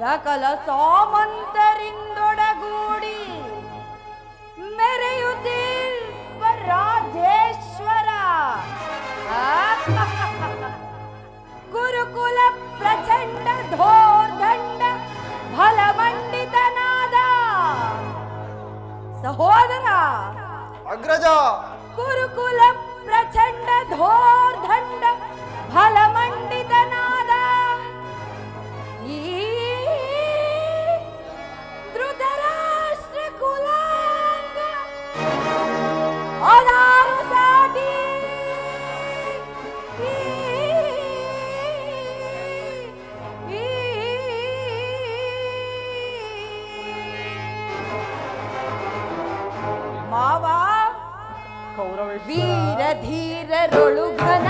ಸಕಲ ಸಾಮಂತರಿಂದೊಡಗೂಡಿ. ಕೌರವೇಶ್ವರ ವೀರ ಧೀರರೊಳು ಘನ